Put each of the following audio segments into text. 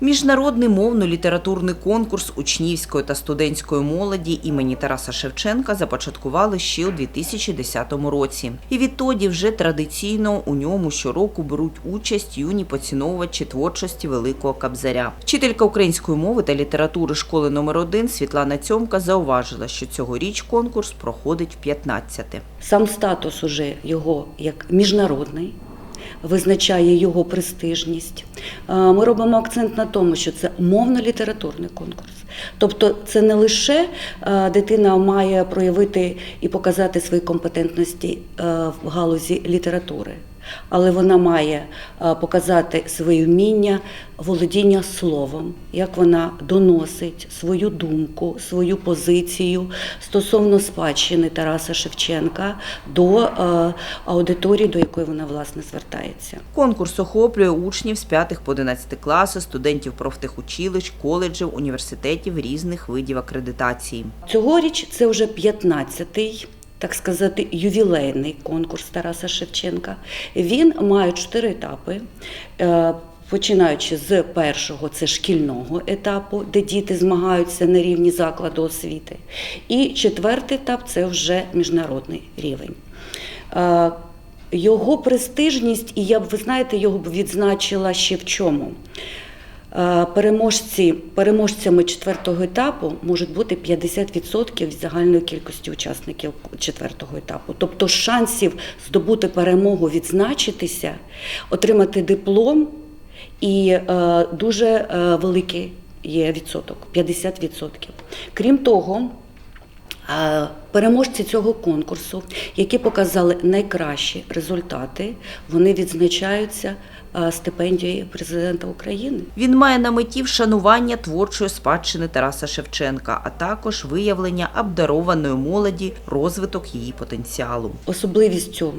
Міжнародний мовно-літературний конкурс учнівської та студентської молоді імені Тараса Шевченка започаткували ще у 2010 році. І відтоді вже традиційно у ньому щороку беруть участь юні поціновувачі творчості Великого Кабзаря. Вчителька української мови та літератури школи номер 1 Світлана Цьомка зауважила, що цьогоріч конкурс проходить в 15-те. Сам статус уже його як міжнародний. Визначає його престижність. Ми робимо акцент на тому, що це мовно-літературний конкурс. Тобто, це не лише дитина має проявити і показати свої компетентності в галузі літератури, але вона має е, показати своє вміння володіння словом, як вона доносить свою думку, свою позицію стосовно спадщини Тараса Шевченка до е, аудиторії, до якої вона власне звертається. Конкурс охоплює учнів з 5 по 11 класи, студентів профтехучилищ, коледжів, університетів різних видів акредитації. Цьогоріч це вже 15-й, так сказати, ювілейний конкурс Тараса Шевченка. Він має чотири етапи. Е, Починаючи з першого, це шкільного етапу, де діти змагаються на рівні закладу освіти. І четвертий етап це вже міжнародний рівень. Е, Його престижність, і я б, ви знаєте, його б відзначила ще в чому. Е, Переможці, переможцями четвертого етапу можуть бути 50% від загальної кількості учасників четвертого етапу. Тобто шансів здобути перемогу, відзначитися, отримати диплом і е, дуже е, великий є відсоток 50%. Крім того, Переможці цього конкурсу, які показали найкращі результати, вони відзначаються стипендією президента України. Він має на меті вшанування творчої спадщини Тараса Шевченка, а також виявлення обдарованої молоді, розвиток її потенціалу. Особливістю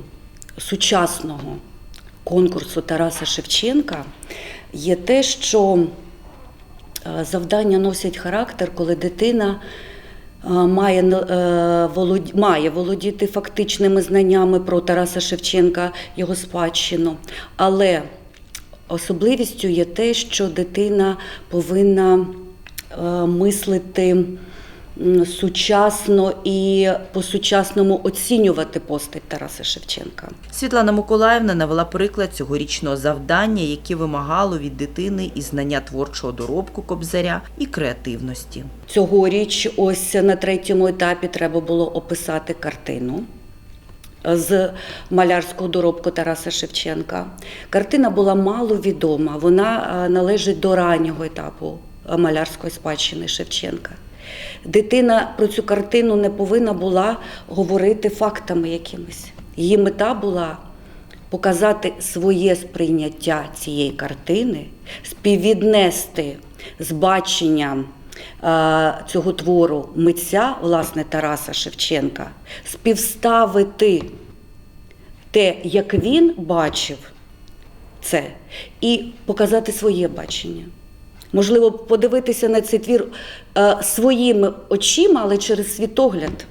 сучасного конкурсу Тараса Шевченка є те, що завдання носять характер, коли дитина має, е, має володіти фактичними знаннями про Тараса Шевченка, його спадщину. Але особливістю є те, що дитина повинна е, мислити сучасно і по-сучасному оцінювати постать Тараса Шевченка. Світлана Миколаївна навела приклад цьогорічного завдання, яке вимагало від дитини і знання творчого доробку кобзаря і креативності. Цьогоріч, ось на третьому етапі, треба було описати картину. З малярського доробку Тараса Шевченка. Картина була маловідома, вона е, належить до раннього етапу малярської спадщини Шевченка. Дитина про цю картину не повинна була говорити фактами якимись. Її мета була показати своє сприйняття цієї картини, співвіднести з баченням е, цього твору митця, власне, Тараса Шевченка, співставити те, як він бачив це, і показати своє бачення. Можливо, подивитися на цей твір е, своїми очима, але через світогляд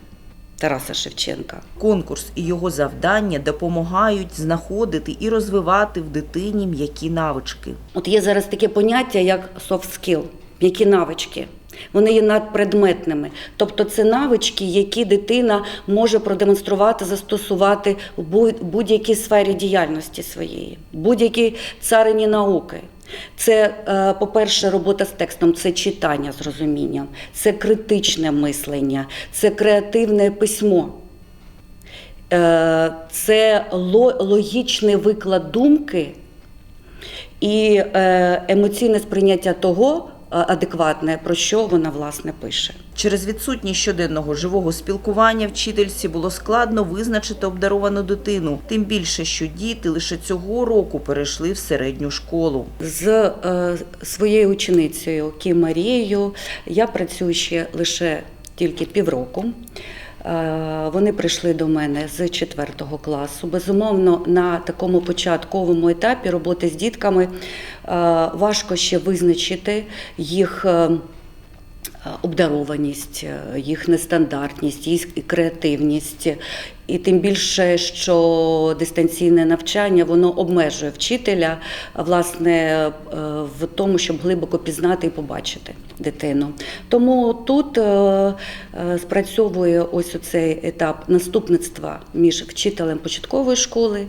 Тараса Шевченка. Конкурс і його завдання допомагають знаходити і розвивати в дитині м'які навички. От є зараз таке поняття, як soft skill, які навички. Вони є надпредметними. Тобто це навички, які дитина може продемонструвати, застосувати в будь- будь-якій сфері діяльності своєї, будь-якій царині науки. Це, е, по-перше, робота з текстом, це читання з розумінням, це критичне мислення, це креативне письмо. Е, Це логічний виклад думки і е, емоційне сприйняття того адекватне, про що вона власне пише. Через відсутність щоденного живого спілкування вчительці було складно визначити обдаровану дитину, тим більше, що діти лише цього року перейшли в середню школу. З е, своєю ученицею Кім Марією я працюю ще лише тільки півроку. Е, Вони прийшли до мене з 4 класу. Безумовно, на такому початковому етапі роботи з дітками е, важко ще визначити їх. е, обдарованість, їх нестандартність, їх креативність. І тим більше, що дистанційне навчання воно обмежує вчителя власне е, в тому, щоб глибоко пізнати і побачити дитину. Тому тут е, е, спрацьовує ось оцей етап наступництва між вчителем початкової школи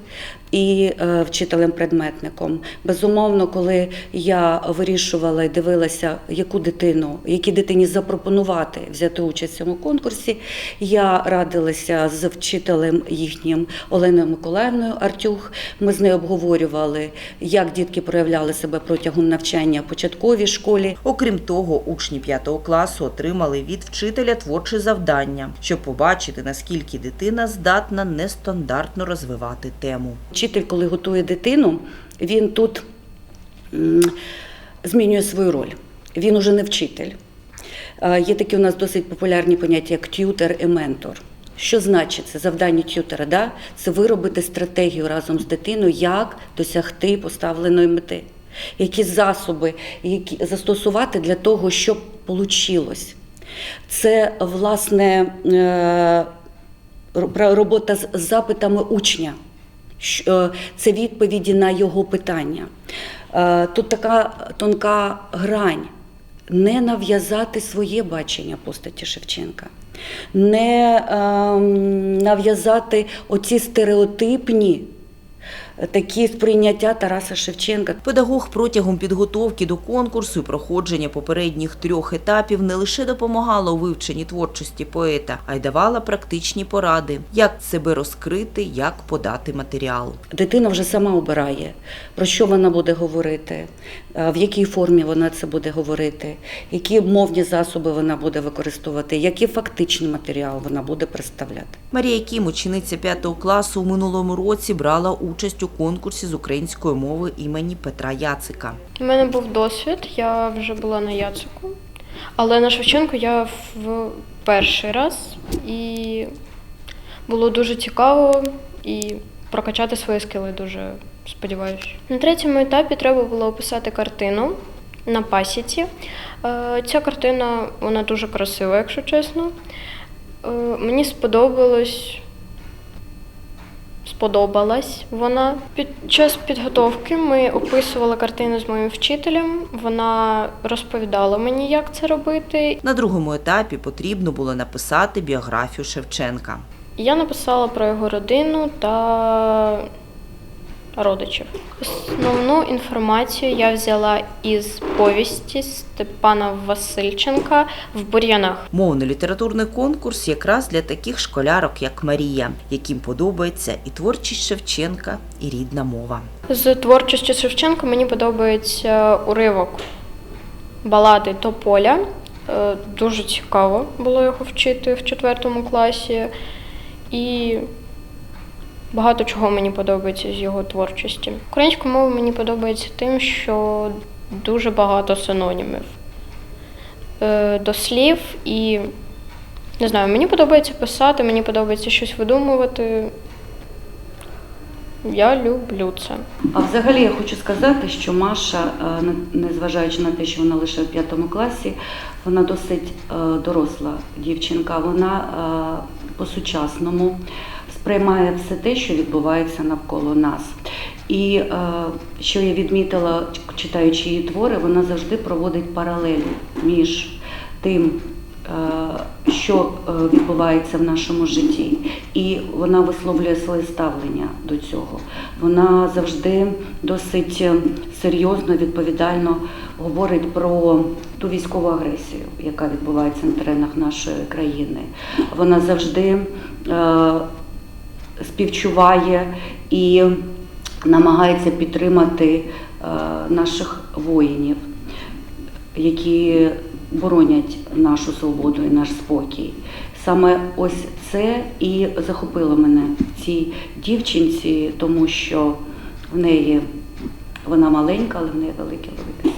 і вчителем-предметником. Безумовно, коли я вирішувала і дивилася, яку дитину, якій дитині запропонувати взяти участь в цьому конкурсі, я радилася з вчителем їхнім Оленою Миколаївною Артюх. Ми з нею обговорювали, як дітки проявляли себе протягом навчання в початковій школі. Окрім того, учні 5 класу отримали від вчителя творче завдання, щоб побачити, наскільки дитина здатна нестандартно розвивати тему. Вчитель, коли готує дитину, він тут змінює свою роль. Він уже не вчитель. Є такі у нас досить популярні поняття, як т'ютер і ментор. Що значить це завдання т'ютера? Да? Це виробити стратегію разом з дитиною, як досягти поставленої мети. Які засоби які застосувати для того, щоб вийшло. Це, власне, е, робота з запитами учня. Е, Це відповіді на його питання. Е, Тут така тонка грань. Не нав'язати своє бачення постаті Шевченка, не ем, нав'язати оці стереотипні такі сприйняття Тараса Шевченка. Педагог протягом підготовки до конкурсу і проходження попередніх трьох етапів не лише допомагала у вивченні творчості поета, а й давала практичні поради, як себе розкрити, як подати матеріал. Дитина вже сама обирає, про що вона буде говорити, в якій формі вона це буде говорити, які мовні засоби вона буде використовувати, який фактичний матеріал вона буде представляти. Марія Кім, учениця 5 класу, у минулому році брала участь у конкурсі з української мови імені Петра Яцика. У мене був досвід, я вже була на Яцику, але на Шевченку я в перший раз і було дуже цікаво і прокачати свої скили дуже сподіваюся. На третьому етапі треба було описати картину на пасіці. Е, Ця картина вона дуже красива, якщо чесно. Е, Мені сподобалось сподобалась вона. Під час підготовки ми описували картину з моїм вчителем. Вона розповідала мені, як це робити. На другому етапі потрібно було написати біографію Шевченка. Я написала про його родину та родичів. Основну інформацію я взяла із повісті Степана Васильченка в бур'янах. Мовно-літературний конкурс якраз для таких школярок, як Марія, яким подобається і творчість Шевченка, і рідна мова. З творчості Шевченка мені подобається уривок балади Тополя. Е, Дуже цікаво було його вчити в четвертому класі. І багато чого мені подобається з його творчості. Українська мова мені подобається тим, що дуже багато синонімів е, до слів і не знаю, мені подобається писати, мені подобається щось видумувати. Я люблю це. А взагалі я хочу сказати, що Маша, е, незважаючи на те, що вона лише в п'ятому класі, вона досить е, доросла дівчинка. Вона по-сучасному сприймає все те, що відбувається навколо нас. І е, що я відмітила, читаючи її твори, вона завжди проводить паралелі між тим, е, що е, відбувається в нашому житті, і вона висловлює своє ставлення до цього. Вона завжди досить серйозно, відповідально говорить про ту військову агресію, яка відбувається на теренах нашої країни. Вона завжди співчуває і намагається підтримати е, наших воїнів, які боронять нашу свободу і наш спокій. Саме ось це і захопило мене в цій дівчинці, тому що в неї вона маленька, але в неї велике велике